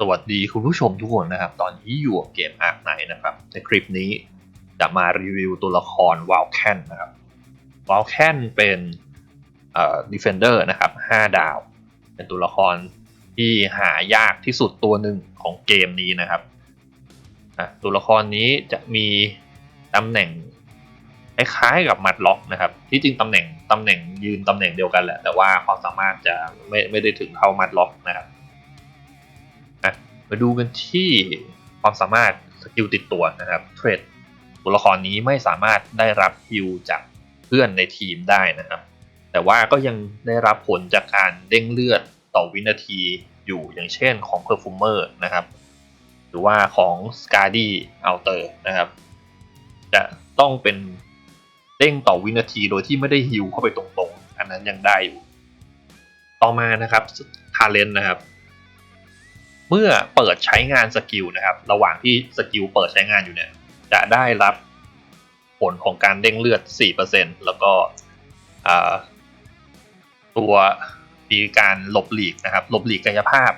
สวัสดีคุณผู้ชมทุกคนนะครับ ตอนนี้อยู่กับเกมอาร์คไนนะครับ ในคลิปนี้จะมารีวิวตัวละครว a ลแคนนะครับว a ลแคนเป็นเอ่อดีเฟนเดอร์นะครับ5ดาว เป็นตัวละครที่หายากที่สุดตัวหนึ่งของเกมนี้นะครับตัวละครนี้จะมีตำแหน่งคล้ายๆกับมัดล็อกนะครับ ที่จริงตำแหน่งตำแหน่งยืนตำแหน่งเดียวกันแหละ แต่ว่าความสามารถจะไม่ไม่ได้ถึงเท่ามัดล็อกนะครับ มาดูกันที่ความสามารถสกิลติดตัวนะครับเทรดตัวละครนี้ไม่สามารถได้รับฮิวจากเพื่อนในทีมได้นะครับ แต่ว่าก็ยังได้รับผลจากการเด้งเลือดต่อวินาทีอยู่อย่างเช่นของ Perfumer นะครับ หรือว่าของ s c a r d y Outer นะครับ จะต้องเป็นเด้งต่อวินาทีโดยที่ไม่ได้ฮิวเข้าไปตรงๆ อันนั้นยังได้อยู่ ต่อมานะครับทาเลนนะครับ เมื่อเปิดใช้งานสกิลนะครับ ระหว่างที่สกิลเปิดใช้งานอยู่เนี่ย จะได้รับผลของการเด้งเลือด 4%แล้วก็ตัวมีการหลบหลีกนะครับหลบหลีกกายภาพ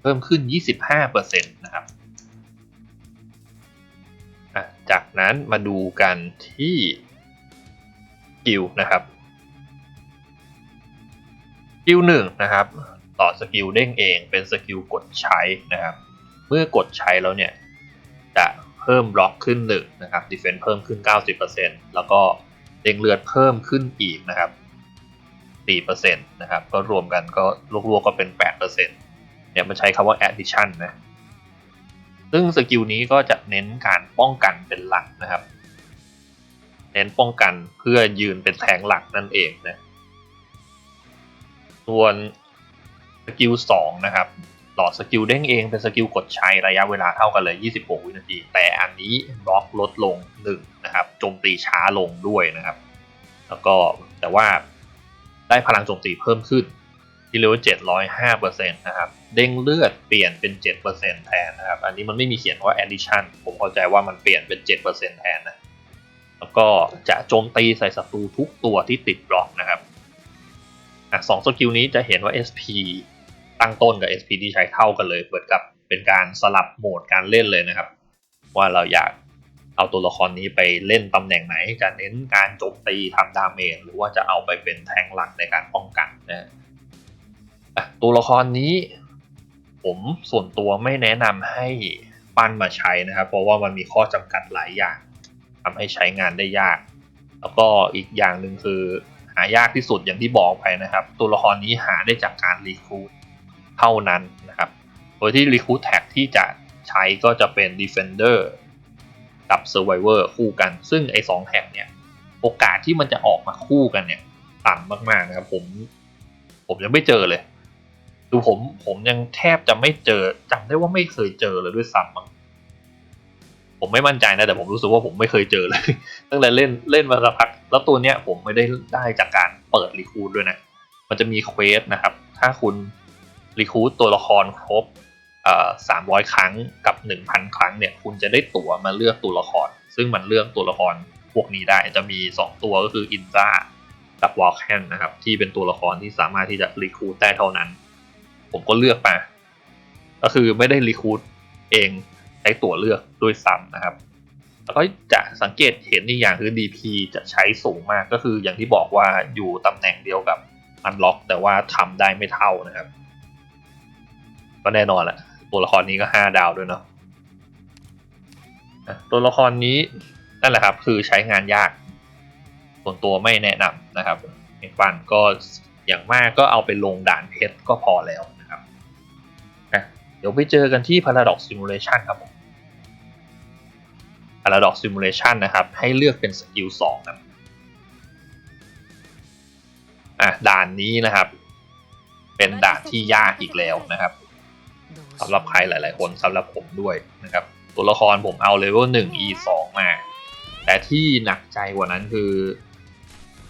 เพิ่มขึ้น 25%นะครับจากนั้นมาดูกันที่กิลนะครับกิลหนึ่งนะครับ ต่อสกิลเด้งเองเป็นสกิลกดใช้นะครับ เมื่อกดใช้แล้วเนี่ย จะเพิ่มบล็อกขึ้นหนึ่งนะครับดีเฟนซ์เพิ่มขึ้น 90%แล้วก็เด้งเลือดเพิ่มขึ้นอีกนะครับ4%นะครับก็รวมกันก็รวมๆก็เป็น 8%เนี่ยมันใช้คำว่า addition นะซึ่งสกิลนี้ก็จะเน้นการป้องกันเป็นหลักนะครับ เน้นป้องกันเพื่อยืนเป็นแทงหลักนั่นเองนะส่วน สกิล2นะครับหลอดสกิลเด้งเองเป็นสกิลกดใช้ระยะเวลาเท่ากันเลย 26 วินาที แต่อันนี้บล็อกลดลง 1 นะครับโจมตีช้าลงด้วยนะครับ แล้วก็แต่ว่าได้พลังโจมตีเพิ่มขึ้นที่เรียกว่า705%นต์นะครับ เด้งเลือดเปลี่ยนเป็น7%แทนนะครับ อันนี้มันไม่มีเขียนว่า addition ผมเข้าใจว่ามันเปลี่ยนเป็น7%แทนนะ แล้วก็จะโจมตีใส่ศัตรูทุกตัวที่ติดบล็อกนะครับอะสองสกิลนี้จะเห็นว่า SP ตั้งต้นกับ SP ที่ใช้เท่ากันเลยเหมือนกับเป็นการสลับโหมดการเล่นเลยนะครับ ว่าเราอยากเอาตัวละครนี้ไปเล่นตำแหน่งไหน จะเน้นการโจมตีทำดาเมจหรือว่าจะเอาไปเป็นแทงหลักในการป้องกันนะตัวละครนี้ ผมส่วนตัวไม่แนะนำให้ปั้นมาใช้นะครับ เพราะว่ามันมีข้อจำกัดหลายอย่างทำให้ใช้งานได้ยาก แล้วก็อีกอย่างหนึ่งคือหายากที่สุดอย่างที่บอกไปนะครับ ตัวละครนี้หาได้จากการรีคูด เท่านั้นนะครับ โดยที่ Recruit Tag ที่จะใช้ก็จะเป็น Defender กับ Survivor คู่กัน ซึ่งไอ้สองแท็กเนี่ยโอกาสที่มันจะออกมาคู่กันเนี่ยต่ำมากๆนะครับผมผมยังไม่เจอเลยดูผมผมยังแทบจะไม่เจอจำได้ว่าไม่เคยเจอเลยด้วยซ้ำมั้งผมไม่มั่นใจนะ แต่ผมรู้สึกว่าผมไม่เคยเจอเลย ตั้งแต่เล่นเล่นมาสักพัก แล้วตัวเนี้ยผมไม่ได้ได้จากการเปิดรีคูดด้วยนะ มันจะมีเควสนะครับ ถ้าคุณ รีคูดตัวละครครบสามร้อยครั้งกับหนึ่งพันครั้งเนี่ยคุณจะได้ตั๋วมาเลือกตัวละคร ซึ่งมันเลือกตัวละครพวกนี้ได้จะมีสองตัวก็คืออินซ่ากับวอลแคนนะครับ ที่เป็นตัวละครที่สามารถที่จะรีคูดได้เท่านั้น ผมก็เลือกมา ก็คือไม่ได้รีคูดเองใช้ตั๋วเลือกด้วยซ้ำนะครับ แล้วก็จะสังเกตเห็นอีกอย่างคือ DP จะใช้สูงมากก็คืออย่างที่บอกว่าอยู่ตำแหน่งเดียวกับอันล็อกแต่ว่าทำได้ไม่เท่านะครับ ก็แน่นอนแหละตัวละครนี้ก็ห้าดาวด้วยเนาะตัวละครนี้นั่นแหละครับคือใช้งานยากส่วนตัวไม่แนะนำนะครับเอกฟันก็อย่างมากก็เอาไปลงด่านเพชรก็พอแล้วนะครับเดี๋ยวไปเจอกันที่ Paradox Simulation ครับผม Paradox Simulation นะครับ ให้เลือกเป็นสกิล2ครับอะด่านนี้นะครับ เป็นด่านที่ยากอีกแล้วนะครับ สำหรับใครหลาย ๆ คนสำหรับผมด้วยนะครับตัวละครผมเอาเลเวล1 e 2มา แต่ที่หนักใจกว่านั้นคือ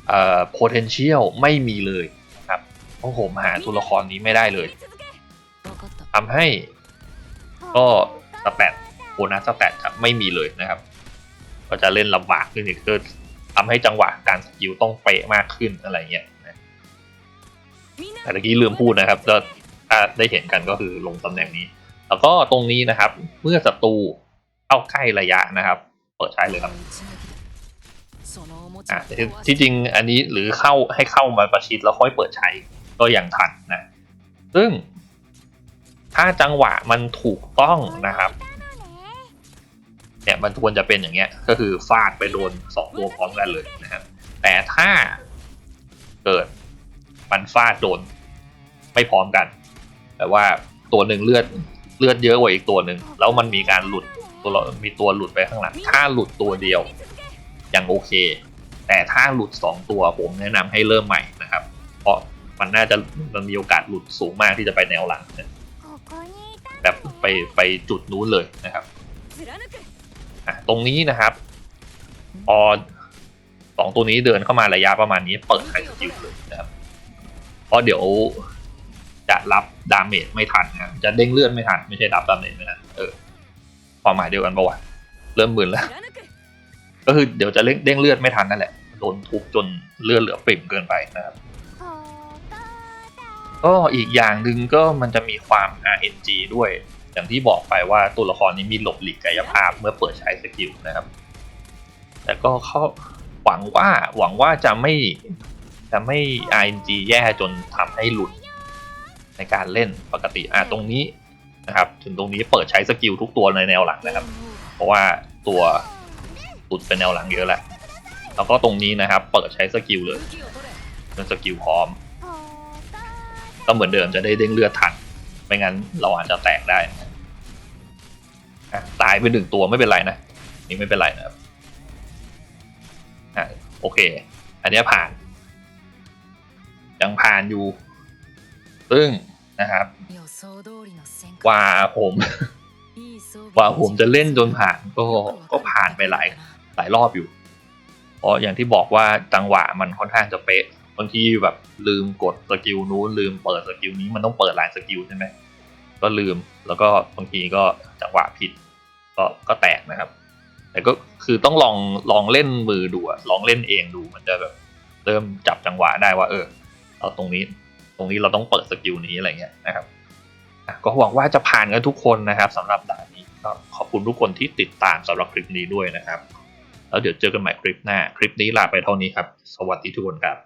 เอ่อ potential ไม่มีเลยนะครับเพราะผมหาตัวละครนี้ไม่ได้เลยทำให้ก็สแตทโบนัสสแตทครับไม่มีเลยนะครับ ก็จะเล่นลำบากขึ้นอีกคือทำให้จังหวะการสกิลต้องเป๊ะมากขึ้นอะไรเงี้ยแต่เมื่อกี้ลืมพูดนะครับก็ ถ้าได้เห็นกันก็คือลงตำแหน่งนี้ แล้วก็ตรงนี้นะครับ เมื่อศัตรูเข้าใกล้ระยะนะครับ เปิดใช้เลยครับอะที่จริงอันนี้หรือเข้าให้เข้ามาประชิดแล้วค่อยเปิดใช้ก็ยังทันนะ ซึ่ง ถ้าจังหวะมันถูกต้องนะครับเนี่ยมันควรจะเป็นอย่างเงี้ยก็คือฟาดไปโดนสองตัวพร้อมกันเลยนะครับ แต่ถ้าเกิดมันฟาดโดนไม่พร้อมกัน แต่ว่าตัวหนึ่งเลือดเลือดเยอะกว่าอีกตัวหนึ่งแล้วมันมีการหลุดตัวเรามีตัวหลุดไปข้างหลังถ้าหลุดตัวเดียวยังโอเค แต่ถ้าหลุดสองตัวผมแนะนำให้เริ่มใหม่นะครับ เพราะมันน่าจะมันมีโอกาสหลุดสูงมากที่จะไปแนวหลังนะแบบไปไปจุดนู้นเลยนะครับตรงนี้นะครับพอสองตัวนี้เดินเข้ามาระยะประมาณนี้เปิดไฮสกิลเลยนะครับเพราะเดี๋ยว จะรับดาเมจไม่ทันนะจะเด้งเลือดไม่ทัน ไม่ใช่รับดาเมจไม่ทันเออความหมายเดียวกันปะวะเริ่มมึนแล้ว ก็คือเดี๋ยวจะเด้งเด้งเลือดไม่ทันนั่นแหละโดนทุบจนเลือดเหลือปริ่มเกินไปนะครับก็อีกอย่างหนึ่งก็มันจะมีความ RNG ด้วย อย่างที่บอกไปว่าตัวละครนี้มีหลบหลีกกายภาพเมื่อเปิดใช้สกิลนะครับ แต่ก็เขาหวังว่าหวังว่าจะไม่จะไม่ RNG แย่จนทำให้หลุด ในการเล่นปกติอะตรงนี้นะครับถึงตรงนี้เปิดใช้สกิลทุกตัวในแนวหลังนะครับ เพราะว่าตัวหลุดเป็นแนวหลังเยอะแหละ แล้วก็ตรงนี้นะครับ เปิดใช้สกิลเลยเป็นสกิลพร้อม ก็เหมือนเดิมจะได้เด้งเลือดทัน ไม่งั้นเราอาจจะแตกได้นะอะตายไปหนึ่งตัวไม่เป็นไรนะ นี่ไม่เป็นไรนะครับอะโอเค อันเนี้ยผ่าน ยังผ่านอยู่ ซึ่งนะครับว่าผมว่าผมจะเล่นจนผ่านก็ก็ผ่านไปหลายหลายรอบอยู่ เพราะอย่างที่บอกว่าจังหวะมันค่อนข้างจะเป๊ะบางทีแบบลืมกดสกิลนู้นลืมเปิดสกิลนี้มันต้องเปิดหลายสกิลใช่ไหมก็ลืมแล้วก็บางทีก็จังหวะผิด ก็ก็แตกนะครับ แต่ก็คือต้องลองลองเล่นมือดูลองเล่นเองดูมันจะแบบเริ่มจับจังหวะได้ว่า เออเราตรงนี้ ตรงนี้เราต้องเปิดสกิลนี้อะไรเงี้ยนะครับก็หวังว่าจะผ่านกันทุกคนนะครับสำหรับด่านนี้ก็ขอบคุณทุกคนที่ติดตามสำหรับคลิปนี้ด้วยนะครับ แล้วเดี๋ยวเจอกันใหม่คลิปหน้า คลิปนี้ลาไปเท่านี้ครับ สวัสดีทุกคนครับ